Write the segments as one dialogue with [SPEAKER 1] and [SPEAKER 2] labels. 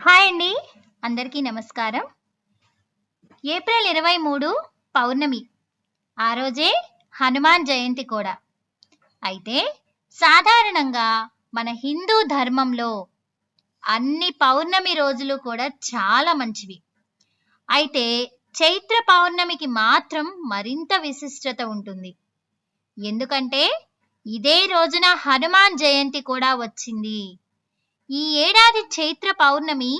[SPEAKER 1] Hi అండి. అందరికీ నమస్కారం. ఏప్రిల్ ఇరవై మూడు పౌర్ణమి. ఆ రోజే హనుమాన్ జయంతి కూడా. అయితే సాధారణంగా మన హిందూ ధర్మంలో అన్ని పౌర్ణమి రోజులు కూడా చాలా మంచివి. అయితే చైత్ర పౌర్ణమికి మాత్రం మరింత విశిష్టత ఉంటుంది. ఎందుకంటే ఇదే రోజున హనుమాన్ జయంతి కూడా వచ్చింది. ఈ ఏడాది చైత్ర పౌర్ణమి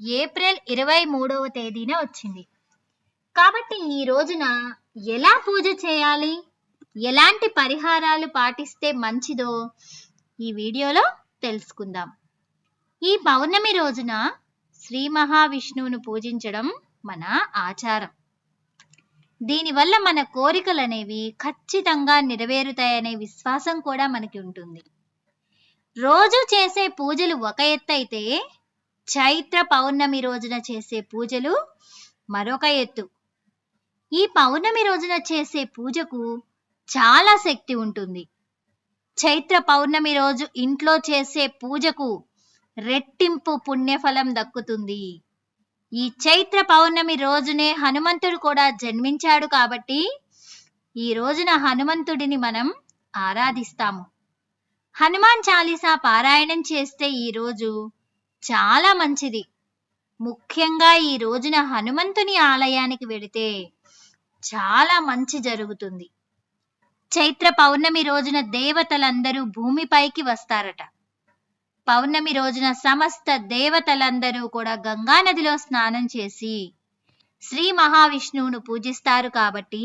[SPEAKER 1] ఏప్రిల్ ఇరవై మూడవ తేదీన వచ్చింది. కాబట్టి ఈ రోజున ఎలా పూజ చేయాలి? ఎలాంటి పరిహారాలు పాటిస్తే మంచిదో ఈ వీడియోలో తెలుసుకుందాం. ఈ పౌర్ణమి రోజున శ్రీ మహావిష్ణువును పూజించడం మన ఆచారం. దీనివల్ల మన కోరికలు అనేవి ఖచ్చితంగా నెరవేరుతాయనే విశ్వాసం కూడా మనకి ఉంటుంది. రోజు చేసే పూజలు ఒక ఎత్తైతే చైత్ర పౌర్ణమి రోజున చేసే పూజలు మరొక ఎత్తు. ఈ పౌర్ణమి రోజున చేసే పూజకు చాలా శక్తి ఉంటుంది. చైత్ర పౌర్ణమి రోజు ఇంట్లో చేసే పూజకు రెట్టింపు పుణ్యఫలం దక్కుతుంది. ఈ చైత్ర పౌర్ణమి రోజునే హనుమంతుడు కూడా జన్మించాడు కాబట్టి ఈ రోజున హనుమంతుడిని మనం ఆరాధిస్తాము. హనుమాన్ చాలీసా పారాయణం చేస్తే ఈ రోజు చాలా మంచిది. ముఖ్యంగా ఈ రోజున హనుమంతుని ఆలయానికి వెళితే చాలా మంచి జరుగుతుంది. చైత్ర పౌర్ణమి రోజున దేవతలందరూ భూమిపైకి వస్తారట. పౌర్ణమి రోజున సమస్త దేవతలందరూ కూడా గంగా నదిలో స్నానం చేసి శ్రీ మహావిష్ణువును పూజిస్తారు కాబట్టి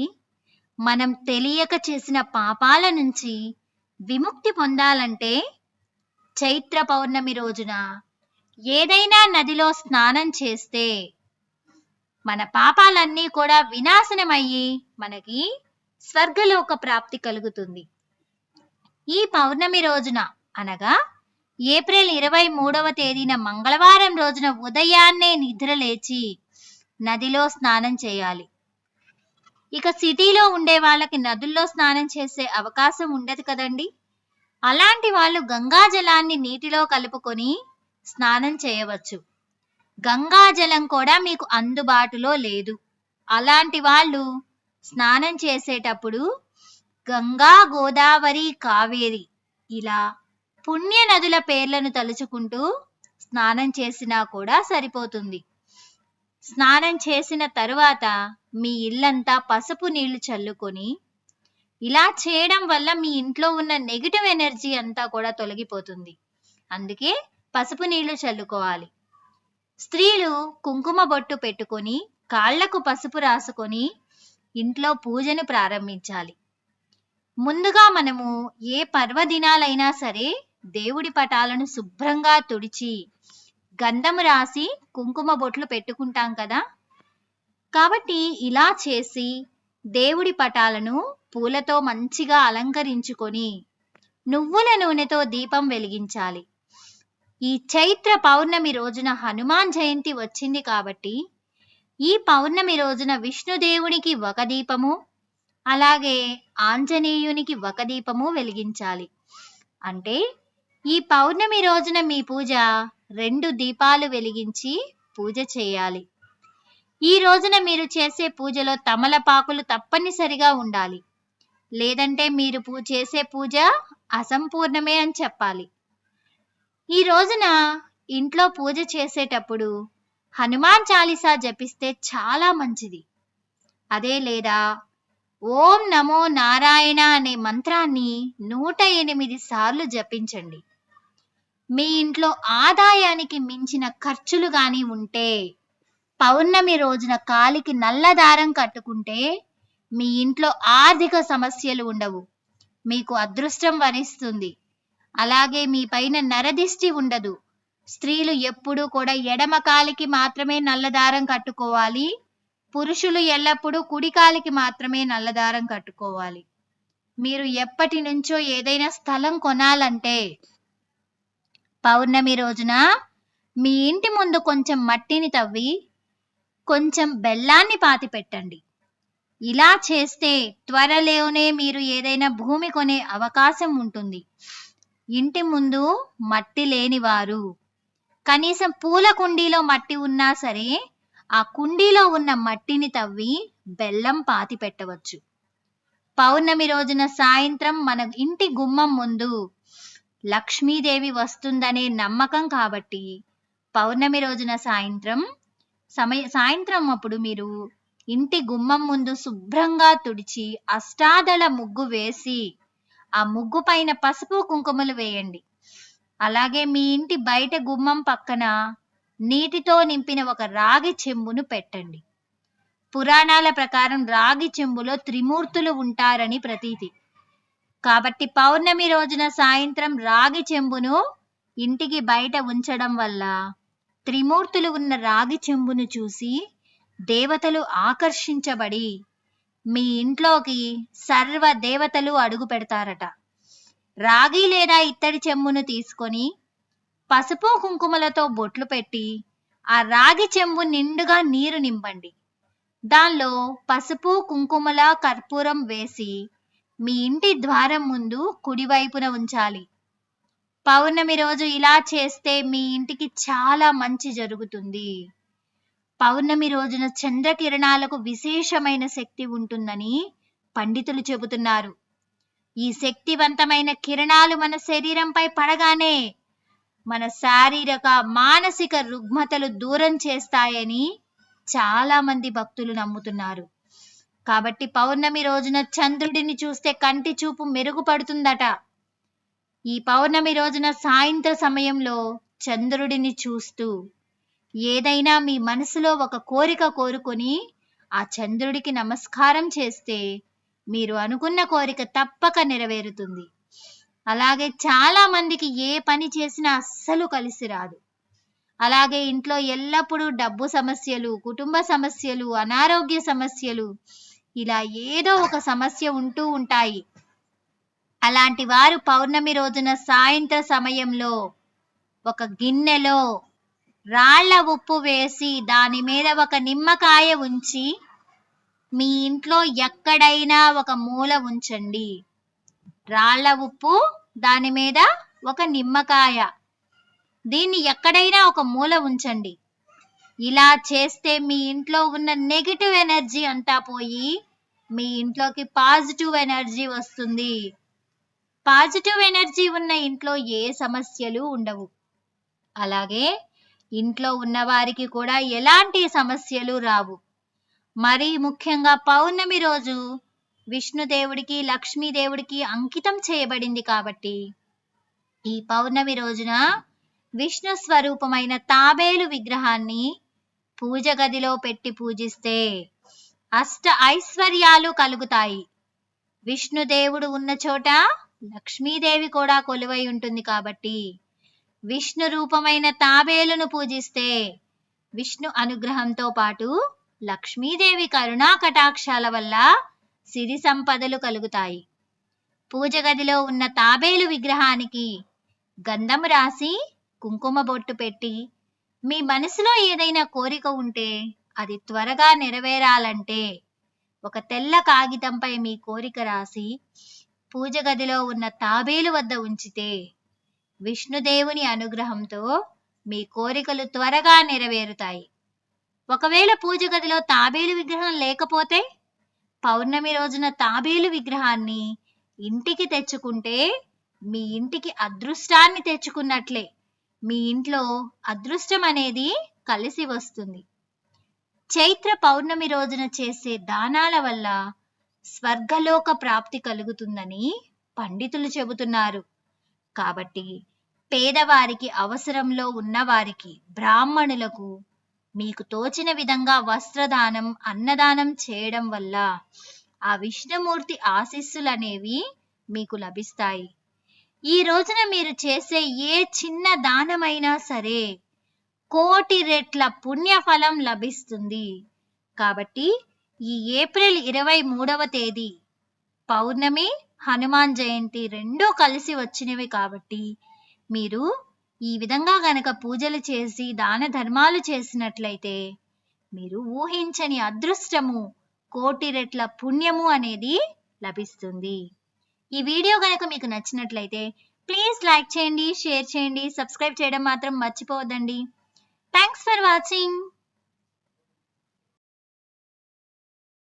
[SPEAKER 1] మనం తెలియక చేసిన పాపాల నుంచి విముక్తి పొందాలంటే చైత్ర పౌర్ణమి రోజున ఏదైనా నదిలో స్నానం చేస్తే మన పాపాలన్నీ కూడా వినాశనమయ్యి మనకి స్వర్గలోక ప్రాప్తి కలుగుతుంది. ఈ పౌర్ణమి రోజున అనగా ఏప్రిల్ ఇరవై మూడవ తేదీన మంగళవారం రోజున ఉదయాన్నే నిద్ర లేచి నదిలో స్నానం చేయాలి. ఇక సిటీలో ఉండే వాళ్ళకి నదుల్లో స్నానం చేసే అవకాశం ఉండదు కదండి. అలాంటి వాళ్ళు గంగా జలాన్ని నీటిలో కలుపుకొని స్నానం చేయవచ్చు. గంగా జలం కూడా మీకు అందుబాటులో లేదు. అలాంటి వాళ్ళు స్నానం చేసేటప్పుడు గంగా గోదావరి కావేరి ఇలా పుణ్య నదుల పేర్లను తలుచుకుంటూ స్నానం చేసినా కూడా సరిపోతుంది. స్నానం చేసిన తరువాత మీ ఇల్లంతా పసుపు నీళ్ళు చల్లుకొని ఇలా చేయడం వల్ల మీ ఇంట్లో ఉన్న నెగిటివ్ ఎనర్జీ అంతా కూడా తొలగిపోతుంది. అందుకే పసుపు నీళ్ళు చల్లుకోవాలి. స్త్రీలు కుంకుమ బొట్టు పెట్టుకొని కాళ్ళకు పసుపు రాసుకొని ఇంట్లో పూజను ప్రారంభించాలి. ముందుగా మనము ఏ పర్వదినాలైనా సరే దేవుడి పటాలను శుభ్రంగా తుడిచి గంధము రాసి కుంకుమ బొట్లు పెట్టుకుంటాం కదా? కాబట్టి ఇలా చేసి దేవుడి పటాలను పూలతో మంచిగా అలంకరించుకొని నువ్వుల నూనెతో దీపం వెలిగించాలి. ఈ చైత్ర పౌర్ణమి రోజున హనుమాన్ జయంతి వచ్చింది కాబట్టి ఈ పౌర్ణమి రోజున విష్ణుదేవునికి ఒక దీపము అలాగే ఆంజనేయునికి ఒక దీపము వెలిగించాలి. అంటే ఈ పౌర్ణమి రోజున మీ పూజ రెండు దీపాలు వెలిగించి పూజ చేయాలి. ఈ రోజున మీరు చేసే పూజలో తమలపాకులు తప్పనిసరిగా ఉండాలి. లేదంటే మీరు పూ చేసే పూజ అసంపూర్ణమే అని చెప్పాలి. ఈ రోజున ఇంట్లో పూజ చేసేటప్పుడు హనుమాన్ చాలీసా జపిస్తే చాలా మంచిది. అదే లేదా ఓం నమో నారాయణ అనే మంత్రాన్ని నూట ఎనిమిది సార్లు జపించండి. మీ ఇంట్లో ఆదాయానికి మించిన ఖర్చులు గాని ఉంటే పౌర్ణమి రోజున కాలికి నల్ల దారం కట్టుకుంటే మీ ఇంట్లో ఆర్థిక సమస్యలు ఉండవు. మీకు అదృష్టం వరిస్తుంది. అలాగే మీ పైన నరదిష్టి ఉండదు. స్త్రీలు ఎప్పుడూ కూడా ఎడమ కాలికి మాత్రమే నల్లదారం కట్టుకోవాలి. పురుషులు ఎల్లప్పుడూ కుడి కాలికి మాత్రమే నల్లదారం కట్టుకోవాలి. మీరు ఎప్పటి నుంచో ఏదైనా స్థలం కొనాలంటే పౌర్ణమి రోజున మీ ఇంటి ముందు కొంచెం మట్టిని తవ్వి కొంచెం బెల్లాన్ని పాతి పెట్టండి. ఇలా చేస్తే త్వరలోనే మీరు ఏదైనా భూమి కొనే అవకాశం ఉంటుంది. ఇంటి ముందు మట్టి లేనివారు కనీసం పూల కుండీలో మట్టి ఉన్నా సరే ఆ కుండీలో ఉన్న మట్టిని తవ్వి బెల్లం పాతి పెట్టవచ్చు. పౌర్ణమి రోజున సాయంత్రం మన ఇంటి గుమ్మం ముందు లక్ష్మీదేవి వస్తుందనే నమ్మకం కాబట్టి పౌర్ణమి రోజున సాయంత్రం సమయ సాయంత్రం అప్పుడు మీరు ఇంటి గుమ్మం ముందు శుభ్రంగా తుడిచి అష్టాదళ ముగ్గు వేసి ఆ ముగ్గు పైన పసుపు కుంకుమలు వేయండి. అలాగే మీ ఇంటి బయట గుమ్మం పక్కన నీటితో నింపిన ఒక రాగి చెంబును పెట్టండి. పురాణాల ప్రకారం రాగి చెంబులో త్రిమూర్తులు ఉంటారని ప్రతీతి. కాబట్టి పౌర్ణమి రోజున సాయంత్రం రాగి చెంబును ఇంటికి బయట ఉంచడం వల్ల త్రిమూర్తులు ఉన్న రాగి చెంబును చూసి దేవతలు ఆకర్షించబడి మీ ఇంట్లోకి సర్వ దేవతలు అడుగు పెడతారట. రాగి లేదా ఇత్తడి చెంబును తీసుకొని పసుపు కుంకుమలతో బొట్లు పెట్టి ఆ రాగి చెంబు నిండుగా నీరు నింపండి. దానిలో పసుపు కుంకుమల కర్పూరం వేసి మీ ఇంటి ద్వారం ముందు కుడివైపున ఉంచాలి. పౌర్ణమి రోజు ఇలా చేస్తే మీ ఇంటికి చాలా మంచి జరుగుతుంది. పౌర్ణమి రోజున చంద్రకిరణాలకు విశేషమైన శక్తి ఉంటుందని పండితులు చెబుతున్నారు. ఈ శక్తివంతమైన కిరణాలు మన శరీరంపై పడగానే మన శారీరక మానసిక రుగ్మతలు దూరం చేస్తాయని చాలా మంది భక్తులు నమ్ముతున్నారు. కాబట్టి పౌర్ణమి రోజున చంద్రుడిని చూస్తే కంటి చూపు మెరుగుపడుతుందట. ఈ పౌర్ణమి రోజున సాయంత్ర సమయంలో చంద్రుడిని చూస్తూ ఏదైనా మీ మనసులో ఒక కోరిక కోరుకొని ఆ చంద్రుడికి నమస్కారం చేస్తే మీరు అనుకున్న కోరిక తప్పక నెరవేరుతుంది. అలాగే చాలా మందికి ఏ పని చేసినా అస్సలు కలిసి రాదు. అలాగే ఇంట్లో ఎల్లప్పుడూ డబ్బు సమస్యలు కుటుంబ సమస్యలు అనారోగ్య సమస్యలు ఇలా ఏదో ఒక సమస్య ఉంటూ ఉంటాయి. అలాంటి వారు పౌర్ణమి రోజున సాయంత్ర సమయంలో ఒక గిన్నెలో రాళ్ళ ఉప్పు వేసి దాని మీద ఒక నిమ్మకాయ ఉంచి మీ ఇంట్లో ఎక్కడైనా ఒక మూల ఉంచండి. రాళ్ళ ఉప్పు దాని మీద ఒక నిమ్మకాయ. దీన్ని ఎక్కడైనా ఒక మూల ఉంచండి. ఇలా చేస్తే మీ ఇంట్లో ఉన్న నెగిటివ్ ఎనర్జీ అంతా పోయి మీ ఇంట్లోకి పాజిటివ్ ఎనర్జీ వస్తుంది. పాజిటివ్ ఎనర్జీ ఉన్న ఇంట్లో ఏ సమస్యలు ఉండవు. అలాగే ఇంట్లో ఉన్న వారికి కూడా ఎలాంటి సమస్యలు రావు. మరీ ముఖ్యంగా పౌర్ణమి రోజు విష్ణుదేవుడికి లక్ష్మీదేవుడికి అంకితం చేయబడింది కాబట్టి ఈ పౌర్ణమి రోజున విష్ణు స్వరూపమైన తాబేలు విగ్రహాన్ని పూజ గదిలో పెట్టి పూజిస్తే అష్ట ఐశ్వర్యాలు కలుగుతాయి. విష్ణుదేవుడు ఉన్న చోట లక్ష్మీదేవి కూడా కొలువై ఉంటుంది కాబట్టి విష్ణు రూపమైన తాబేలును పూజిస్తే విష్ణు అనుగ్రహంతో పాటు లక్ష్మీదేవి కరుణా కటాక్షాల వల్ల సిరి సంపదలు కలుగుతాయి. పూజ గదిలో ఉన్న తాబేలు విగ్రహానికి గంధము రాసి కుంకుమ బొట్టు పెట్టి మీ మనసులో ఏదైనా కోరిక ఉంటే అది త్వరగా నెరవేరాలంటే ఒక తెల్ల కాగితంపై మీ కోరిక రాసి పూజ గదిలో ఉన్న తాబేలు వద్ద ఉంచితే విష్ణుదేవుని అనుగ్రహంతో మీ కోరికలు త్వరగా నెరవేరుతాయి. ఒకవేళ పూజ గదిలో తాబేలు విగ్రహం లేకపోతే పౌర్ణమి రోజున తాబేలు విగ్రహాన్ని ఇంటికి తెచ్చుకుంటే మీ ఇంటికి అదృష్టాన్ని తెచ్చుకున్నట్లే. మీ ఇంట్లో అదృష్టం అనేది కలిసి వస్తుంది. చైత్ర పౌర్ణమి రోజున చేసే దానాల వల్ల స్వర్గలోక ప్రాప్తి కలుగుతుందని పండితులు చెబుతున్నారు. కాబట్టి పేదవారికి అవసరంలో ఉన్నవారికి బ్రాహ్మణులకు మీకు తోచిన విధంగా వస్త్రదానం అన్నదానం చేయడం వల్ల ఆ విష్ణుమూర్తి ఆశీస్సులు అనేవి మీకు లభిస్తాయి. ఈ రోజున మీరు చేసే ఏ చిన్న దానమైనా సరే కోటి రెట్ల పుణ్యఫలం లభిస్తుంది. కాబట్టి ఈ ఏప్రిల్ ఇరవై మూడవ తేదీ పౌర్ణమి హనుమాన్ జయంతి రెండూ కలిసి వచ్చినవి కాబట్టి మీరు ఈ విధంగా గనక పూజలు చేసి దాన ధర్మాలు చేసినట్లయితే మీరు ఊహించని అదృష్టము కోటి రెట్ల పుణ్యము అనేది లభిస్తుంది. ఈ వీడియో గనక మీకు నచ్చినట్లయితే ప్లీజ్ లైక్ చేయండి షేర్ చేయండి సబ్స్క్రైబ్ చేయడం మాత్రం మర్చిపోవద్దండి. Thanks for watching